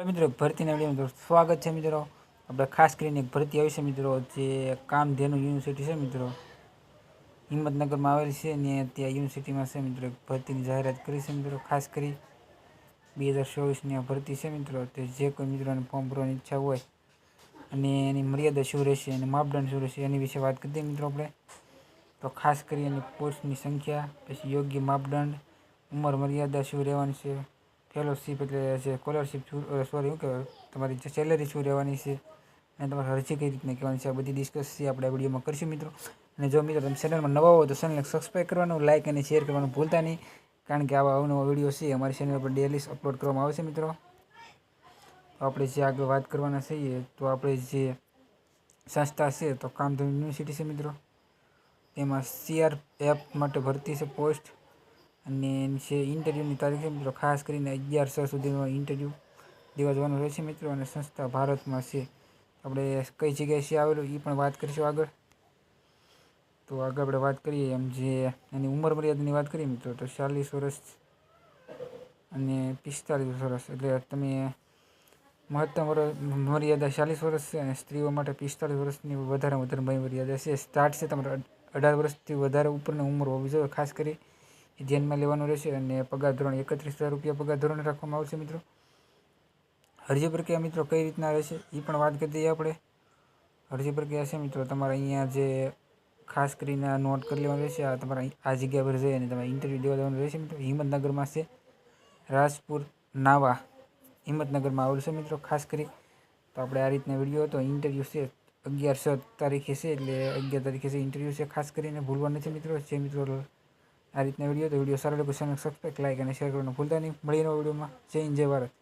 હવે મિત્રો, ભરતીના મિત્રો સ્વાગત છે મિત્રો. આપણે ખાસ કરીને ભરતી આવી છે મિત્રો, જે કામધેનુ યુનિવર્સિટી છે મિત્રો. હિંમતનગરમાં આવેલી છે અને ત્યાં યુનિવર્સિટીમાં છે મિત્રો ભરતીની જાહેરાત કરી છે મિત્રો, ખાસ કરી. બે હજાર ચોવીસની આ ભરતી છે મિત્રો, તે જે કોઈ મિત્રોને ફોર્મ ભરવાની ઈચ્છા હોય અને એની મર્યાદા શું રહેશે અને માપદંડ શું રહેશે એની વિશે વાત કરી દઈએ મિત્રો આપણે. તો ખાસ કરી એની પોસ્ટની સંખ્યા, પછી યોગ્ય માપદંડ, ઉંમર મર્યાદા શું રહેવાની છે ફેલોશિપ એટલે જે સ્કોલરશિપ સોરી શું કહેવાય તમારી સેલરી શું રહેવાની છે અને તમારે અરજી કઈ રીતના કહેવાની છે, આ બધી ડિસ્કસ છે આપણે આ વિડીયોમાં કરીશું મિત્રો. અને જો મિત્રો તમે ચેનલમાં નવા હો તો ચેનલને સબસ્ક્રાઈબ કરવાનું લાઇક અને શેર કરવાનું ભૂલતા નહીં. કારણ કે આવા અવનવા વીડિયો છે અમારી ચેનલ પર ડેલી અપલોડ કરવામાં આવે છે મિત્રો. આપણે જે આગળ વાત કરવાના છીએ તો આપણે જે સંસ્થા છે તો કામધેનુ યુનિવર્સિટી છે મિત્રો. તેમાં સીઆરએફ માટે ભરતી છે પોસ્ટ અને છે ઇન્ટરવ્યૂની તારીખ છે મિત્રો ખાસ કરીને અગિયાર છ સુધીનો ઇન્ટરવ્યૂ દેવા જવાનું રહેશે મિત્રો અને સંસ્થા ભારતમાં છે. આપણે કઈ જગ્યાએ છે આવેલું એ પણ વાત કરીશું આગળ. તો આગળ આપણે વાત કરીએ એમ જે એની ઉંમર મર્યાદાની વાત કરીએ મિત્રો તો ચાલીસ વર્ષ અને પિસ્તાલીસ વર્ષ એટલે તમે મહત્તમ વર્ષ મર્યાદા ચાલીસ વર્ષ છે અને સ્ત્રીઓ માટે પિસ્તાલીસ વર્ષની વધારે વધારે મર્યાદા છે. સ્ટાર્ટ છે તમારે અઢાર વર્ષથી વધારે ઉપરની ઉંમર હોવી જોઈએ ખાસ કરી. ધ્યાનમાં લેવાનું રહેશે અને પગાર ધોરણ એકત્રીસ હજાર રૂપિયા પગાર ધોરણ રાખવામાં આવશે મિત્રો. અરજી પ્રક્રિયા મિત્રો કઈ રીતના રહેશે એ પણ વાત કરી દઈએ આપણે. અરજી પ્રક્રિયા છે મિત્રો, તમારે અહીંયા જે ખાસ કરીને નોટ કરી લેવાનું રહેશે, આ તમારે આ જગ્યા પર જઈ અને તમારે ઇન્ટરવ્યૂ દેવા દેવાનું રહેશે મિત્રો. હિંમતનગરમાં છે રાજપુર નાવા હિંમતનગરમાં આવેલું છે મિત્રો, ખાસ કરી. તો આપણે આ રીતના વીડિયો હતો ઇન્ટરવ્યૂ છે અગિયાર છ તારીખે છે એટલે અગિયાર તારીખે છે ઇન્ટરવ્યૂ છે, ખાસ કરીને ભૂલવા નથી મિત્રો. જે મિત્રો આ રીતના વીડિયો તો વીડિયો સારો લાગે ચેનલ સબસ્ક્રાઈબ લાઈક અને શેર કરવાનું ભૂલતા નહીં. મળીને વિડીયોમાં જય હિન્દ, જય ભારત.